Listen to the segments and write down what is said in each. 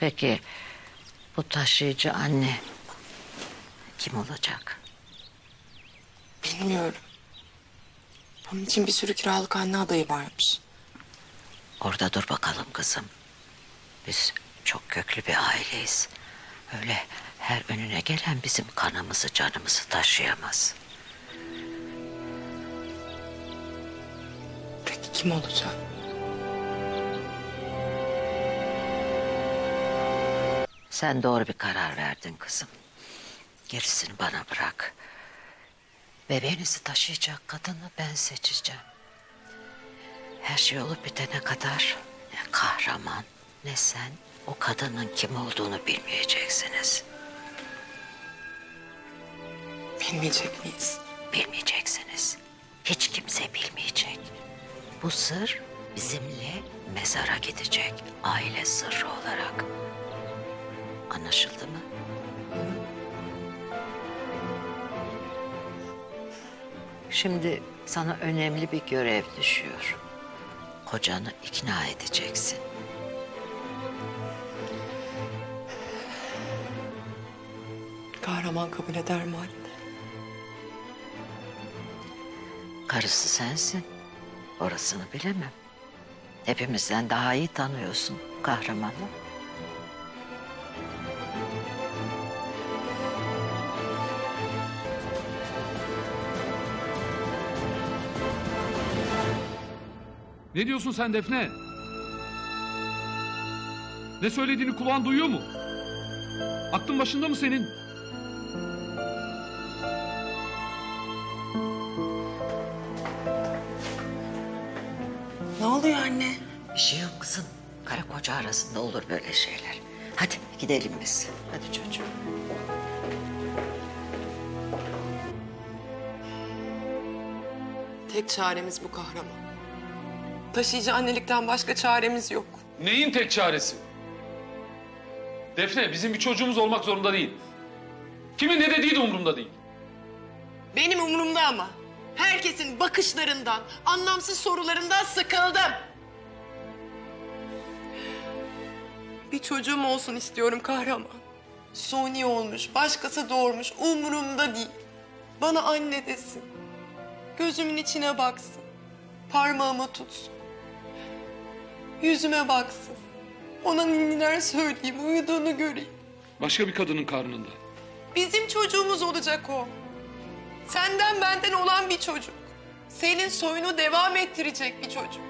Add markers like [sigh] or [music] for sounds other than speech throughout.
Peki bu taşıyıcı anne kim olacak? Bilmiyorum. Bunun için bir sürü kiralık anne adayı varmış. Orada dur bakalım kızım. Biz çok köklü bir aileyiz. Öyle her önüne gelen bizim kanımızı canımızı taşıyamaz. Peki kim olacak? Sen doğru bir karar verdin kızım. Gerisini bana bırak. Bebeğinizi taşıyacak kadını ben seçeceğim. Her şey olup bitene kadar ne kahraman ne sen o kadının kim olduğunu bilmeyeceksiniz. Bilmeyecek miyiz? Bilmeyeceksiniz. Hiç kimse bilmeyecek. Bu sır bizimle mezara gidecek. Aile sırrı olarak. Anlaşıldı mı? Şimdi sana önemli bir görev düşüyor. Kocanı ikna edeceksin. Kahraman kabul eder mi anne? Karısı sensin. Orasını bilemem. Hepimizden daha iyi tanıyorsun kahramanı. Ne diyorsun sen Defne? Ne söylediğini kulağın duyuyor mu? Aklın başında mı senin? Ne oluyor anne? Bir şey yok kızım. Karı koca arasında olur böyle şeyler. Hadi gidelim biz. Hadi çocuğum. Tek çaremiz bu kahraman. Taşıyıcı annelikten başka çaremiz yok. Neyin tek çaresi? Defne bizim bir çocuğumuz olmak zorunda değil. Kimin ne dediği de umurumda değil. Benim umurumda ama. Herkesin bakışlarından, anlamsız sorularından sıkıldım. Bir çocuğum olsun istiyorum kahraman. Suni olmuş, başkası doğurmuş, umurumda değil. Bana anne desin. Gözümün içine baksın. Parmağımı tutsun. Yüzüme baksın. Ona ninniler söyleyeyim, uyuduğunu göreyim. Başka bir kadının karnında. Bizim çocuğumuz olacak o. Senden benden olan bir çocuk. Senin soyunu devam ettirecek bir çocuk.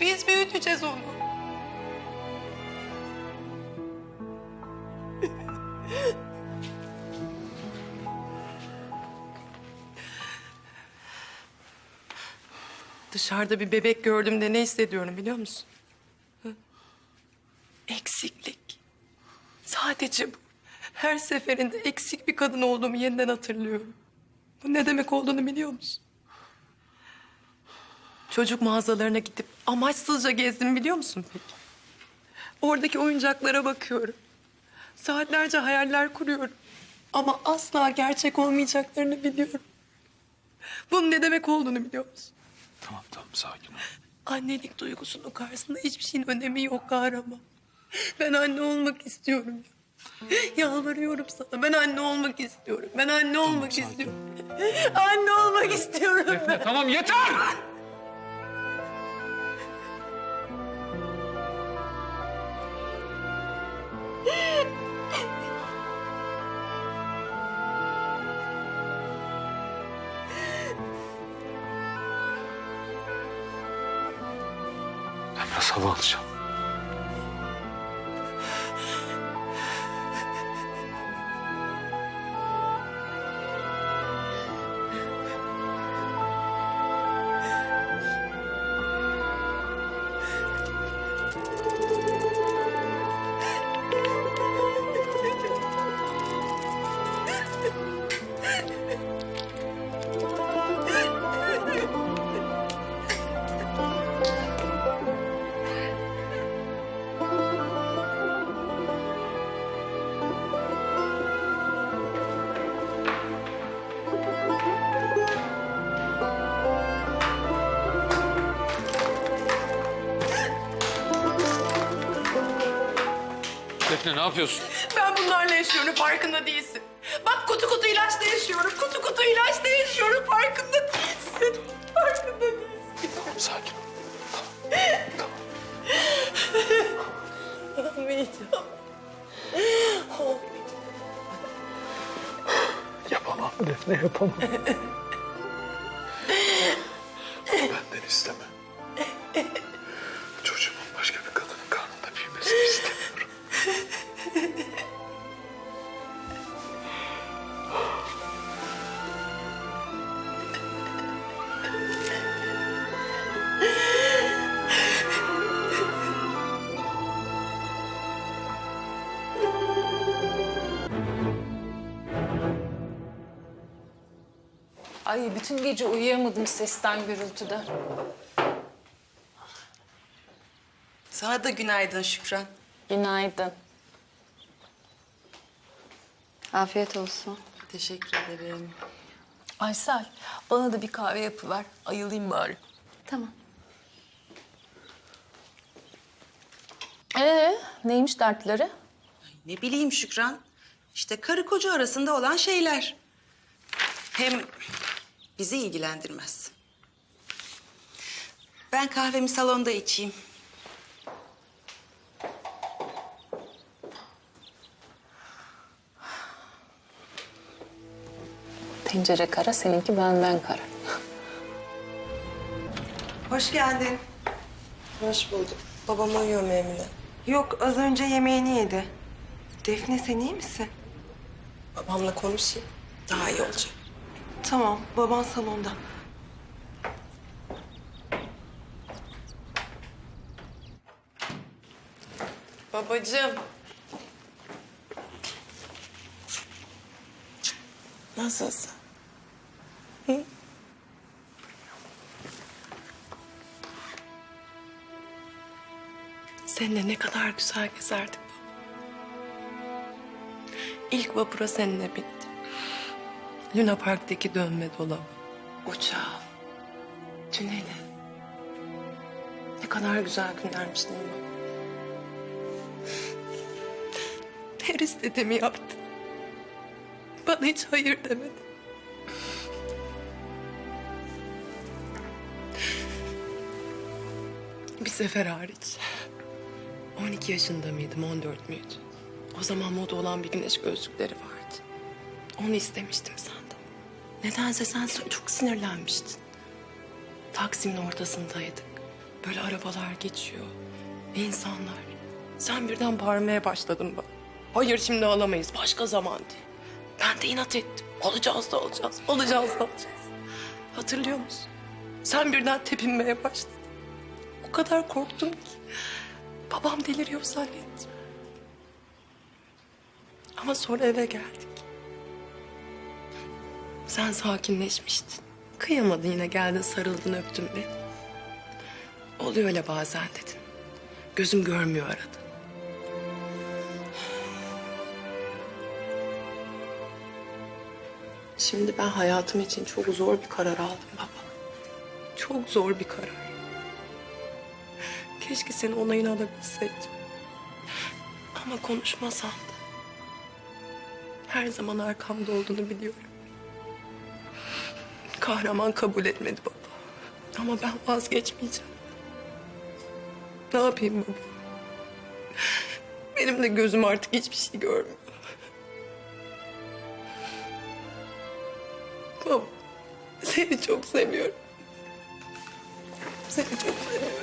Biz büyüteceğiz onu. Dışarıda bir bebek gördüğümde ne hissediyorum biliyor musun? Hı? Eksiklik. Sadece bu. Her seferinde eksik bir kadın olduğumu yeniden hatırlıyorum. Bu ne demek olduğunu biliyor musun? Çocuk mağazalarına gidip amaçsızca gezdim biliyor musun peki? Oradaki oyuncaklara bakıyorum. Saatlerce hayaller kuruyorum. Ama asla gerçek olmayacaklarını biliyorum. Bunun ne demek olduğunu biliyor musun? Tamam tamam sakin ol. Annelik duygusunun karşısında hiçbir şeyin önemi yok kahraman. Ben anne olmak istiyorum. Yalvarıyorum sana. Ben anne olmak istiyorum. Ben anne olmak sakin. istiyorum. [laughs] anne olmak istiyorum. Defne tamam yeter! Biraz hava alacağım. Defne ne yapıyorsun? Ben bunlarla yaşıyorum farkında değilsin. Bak kutu kutu ilaçla yaşıyorum. Kutu kutu ilaçla yaşıyorum farkında değilsin. Farkında değilsin. Tamam sakin ol. Olmayacağım. Yapamam Defne yapamam. [laughs] Ay bütün gece uyuyamadım sesten gürültüden. Sana da günaydın Şükran. Günaydın. Afiyet olsun. Teşekkür ederim. Aysel bana da bir kahve yapıver. Ayılayım bari. Tamam. Ee neymiş dertleri? Ne bileyim Şükran. İşte karı koca arasında olan şeyler. Hem bizi ilgilendirmez. Ben kahvemi salonda içeyim. Tencere kara seninki benden kara. Hoş geldin. Hoş bulduk. Babam uyuyor mu Emine? Yok az önce yemeğini yedi. Defne sen iyi misin? Babamla konuşayım. Daha iyi olacak. Tamam baban salonda. Babacığım. Nasılsın? Hı? Seninle ne kadar güzel gezerdik. İlk vapura seninle bindim. Luna Park'taki dönme dolabı. Uçağı. Tüneli. Ne kadar güzel günlermiş değil mi? Her istediğimi yaptı. Bana hiç hayır demedi. Bir sefer hariç. 12 yaşında mıydım, 14 müydü? O zaman moda olan bir güneş gözlükleri vardı. Onu istemiştim senden. Nedense sen çok sinirlenmiştin. Taksim'in ortasındaydık. Böyle arabalar geçiyor. insanlar. Sen birden bağırmaya başladın bana. Hayır şimdi alamayız. Başka zaman diye. Ben de inat ettim. Alacağız da alacağız. Alacağız da alacağız. Hatırlıyor musun? Sen birden tepinmeye başladın. O kadar korktum ki. Babam deliriyor zannettim. Ama sonra eve geldik. Sen sakinleşmiştin. Kıyamadın yine geldin sarıldın öptün beni. Oluyor öyle bazen dedin. Gözüm görmüyor arada. Şimdi ben hayatım için çok zor bir karar aldım baba. Çok zor bir karar. Keşke senin onayını alabilseydim. Ama konuşmasam. Her zaman arkamda olduğunu biliyorum. Kahraman kabul etmedi baba. Ama ben vazgeçmeyeceğim. Ne yapayım baba? Benim de gözüm artık hiçbir şey görmüyor. Baba, seni çok seviyorum. Seni çok seviyorum.